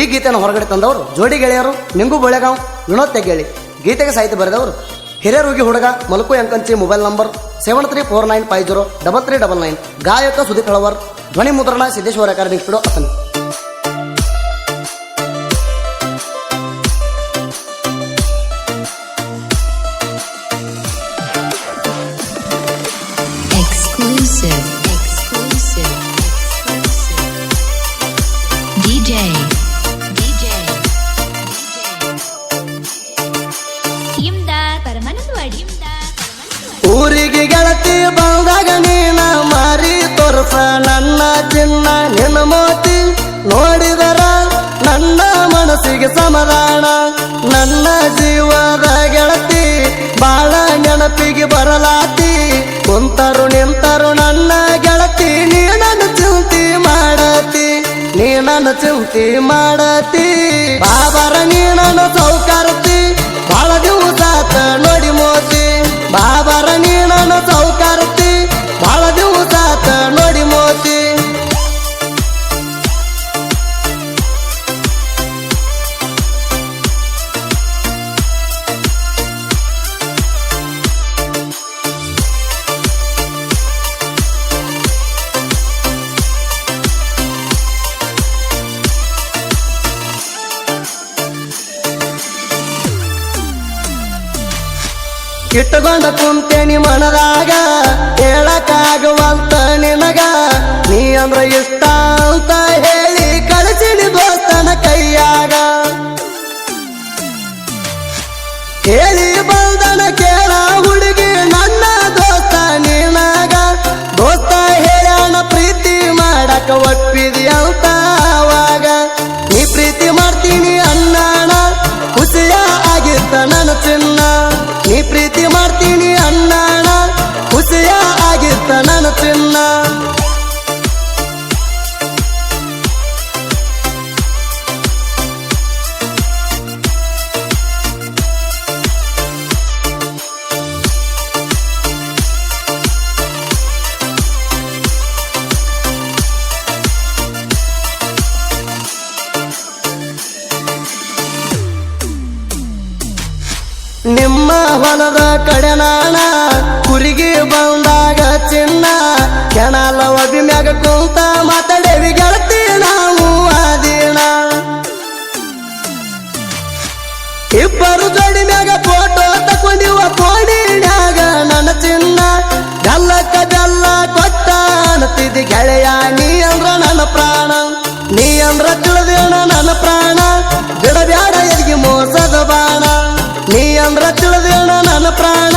ಈ ಗೀತೆಯನ್ನು ಹೊರಗಡೆ ತಂದವರು ಜೋಡಿ ಗೆಳೆಯರು, ನಿಂಗು ಬೆಳೆಗಾಂವ್, ವಿನೋದ್ ತೆಗೇಳಿ ಗೀತೆಗೆ ಸಾಹಿತ್ಯ ಬರೆದವರು ಹಿರಿಯರುಗಿ ಹುಡುಗ, ಮಲಕು ಎಂಕಂಚಿ mobile number seven three four nine five zero double three double nine ಗಾಯಕ ಸುದೀಪ್ ಹಳವರ್ ಧ್ವನಿ ಮುದ್ರಣ ಸಿದ್ದೇಶ್ವರ ಅಕಾಡೆಮಿ ಸ್ಟುಡಿಯೋ ಅತನಿ ಮನಸ್ಸಿಗೆ ಸಮರಾಣ ನನ್ನ ಜೀವದ ಗೆಳತಿ, ಬಾಳ ನೆನಪಿಗೆ ಬರಲಾತಿ. ಕುಂತರು ನಿಂತರು ನನ್ನ ಗೆಳತಿ, ನೀ ನನ್ನ ಚಿಂತಿ ಮಾಡತಿ, ನೀ ನನ್ನ ಚಿಂತಿ ಮಾಡತಿ. ಬಾಬರ, ನೀ ನನ್ನ ಸೌಕರ್ತಿ. ಬಾಳ ದಿವಸ ನೋಡಿ ಇಟ್ಟುಕೊಂಡ ಕುಂತೇನಿ ಮನದಾಗ ಹೇಳಕ್ಕಾಗುವಂತ ನಿನಗ. ನೀ ಅಂದ್ರ ಇಷ್ಟ ಅಂತ ಹೊಲದ ಕಡೆ ನಾಣ ಕುರಿಗೆ ಬಂದಾಗ ಚಿನ್ನ. ಕೆಣಲ ಒಬಿ ಮ್ಯಾಗ ಕುಂತ ಮಾತಾಡೇವಿ, ಗೆಳತಿ ನಾವು ಆದಿನ. ಇಬ್ಬರು ಜೋಡಿ ಮ್ಯಾಗ ಫೋಟೋ ತಕೊಂಡಿವ ಕೋಡಿನ್ಯಾಗ ನನ್ನ ಚಿನ್ನ. ಗಲ್ಲಕ್ಕ ಬೆಲ್ಲ ಕೊಟ್ಟ ಅನ್ತಿದ್ದಿ ಗೆಳೆಯ, ನೀ ಅಂದ್ರ ನನ್ನ ಪ್ರಾಣ. ನೀ ಅಂದ್ರ ತಿಳಿದೇಣ ನನ್ನ ಪ್ರಾಣ. ಬಿಡಬ್ಯಾಡ ಎಲ್ಲಿಗೆ ಮೋಸದ ಬಾಣ. ಅಂದ್ರ ತಿಳಿದಿಲ್ಲ ನನ್ನ ಪ್ರಾಣ?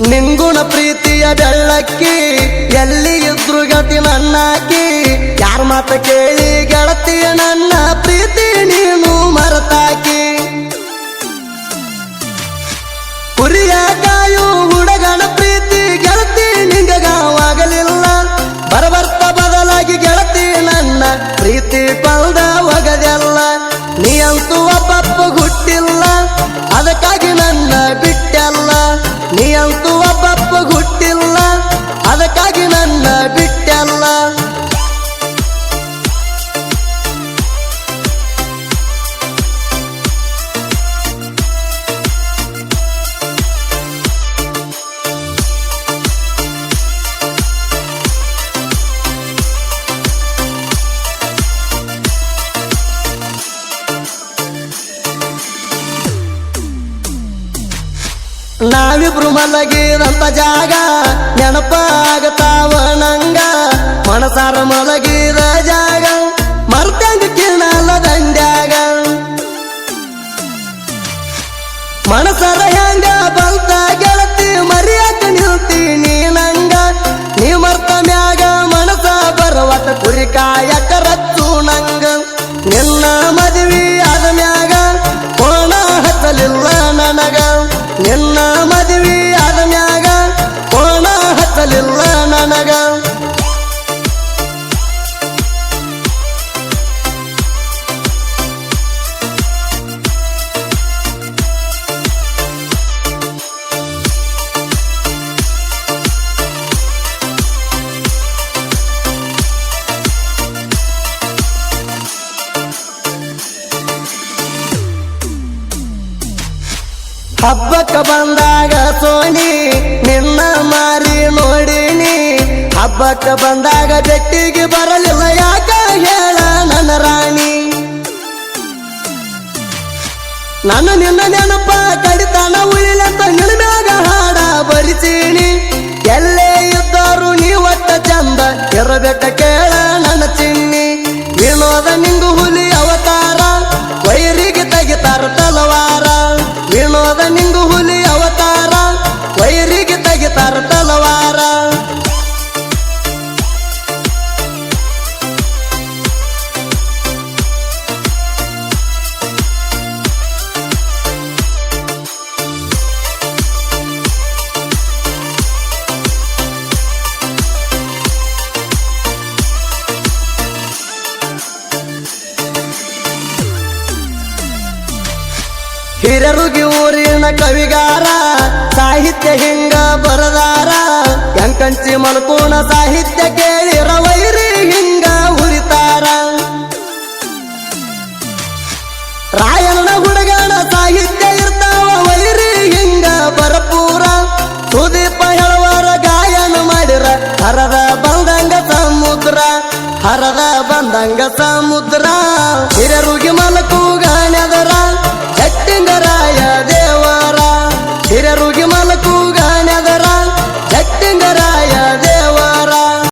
ನಿಂಗುಣ ಪ್ರೀತಿಯ ಬೆಳ್ಳಕ್ಕಿ, ಎಲ್ಲಿ ಇದ್ರು ಗತಿ ನನ್ನಾಕಿ. ಯಾರ ಮಾತ ಕೇಳಿ ಗೆಳತಿಯ ನನ್ನ ಪ್ರೀತಿ ನೀನು ಮರತಾಕಿ. ಕುರಿಯ ಕಾಯು ಹುಡುಗನ ಪ್ರೀತಿ, ಗೆಳತಿ ನಿಂಗಗಾವಾಗಲಿಲ್ಲ ಬರಬರ್ತ ಬದಲಾಗಿ ಗೆಳತಿ ನನ್ನ ಪ್ರೀತಿ ಪಲ್ದ ಒಗದೆಲ್ಲ. ನೀ ಅಂತೂ ಒಬ್ಬಪ್ಪ ಹುಟ್ಟಿಲ್ಲ. ನಾವಿಬ್ರು ಮಲಗಿದಂತ ಜಾಗ ನೆನಪಾಗತಾವ ನಂಗ. ಮನಸಾರ ಮಲಗಿದ ಜಾಗ. ಹಬ್ಬಕ್ಕ ಬಂದಾಗ ಸೋನಿ ನಿನ್ನ ಮಾರಿ ನೋಡಿನಿ. ಹಬ್ಬಕ್ಕ ಬಂದಾಗ ಬೆಟ್ಟಿಗೆ ಬರಲಿಲ್ಲ, ಯಾಕ ಹೇಳ ನನ್ನ ರಾಣಿ? ನಾನು ನಿನ್ನ ನೆನಪ, ಕಡಿತಾನ ಉಳಿಲಂತ ಹಿರರುಗಿ ಊರಿನ ಕವಿಗಾರ, ಸಾಹಿತ್ಯ ಹಿಂಗ ಬರದಾರ. ಎಂಕಂಚಿ ಮಲ್ಕೋಣ ಸಾಹಿತ್ಯ ಕೇಳಿರ ವೈರಿ ಹಿಂಗ ಹುರಿತಾರ. ರಾಯಣ್ಣ ಹುಡುಗನ ಸಾಹಿತ್ಯ ಇರ್ತಾವ, ವೈರಿ ಹಿಂಗ ಬರಪೂರ. ಸುದೀಪ ಹೇಳುವರ ಗಾಯನ ಮಾಡಿರ, ಹರದ ಬಂದಂಗ ಸಮುದ್ರ, ಹರದ ಬಂದಂಗ ಸಮುದ್ರ. ಹಿರರುಗಿ ಮಲಕು ಗಾಣದರ ಜಟ್ಟಿಂಗರಾಯ ದೇವರ ಹಿರರುಗಿ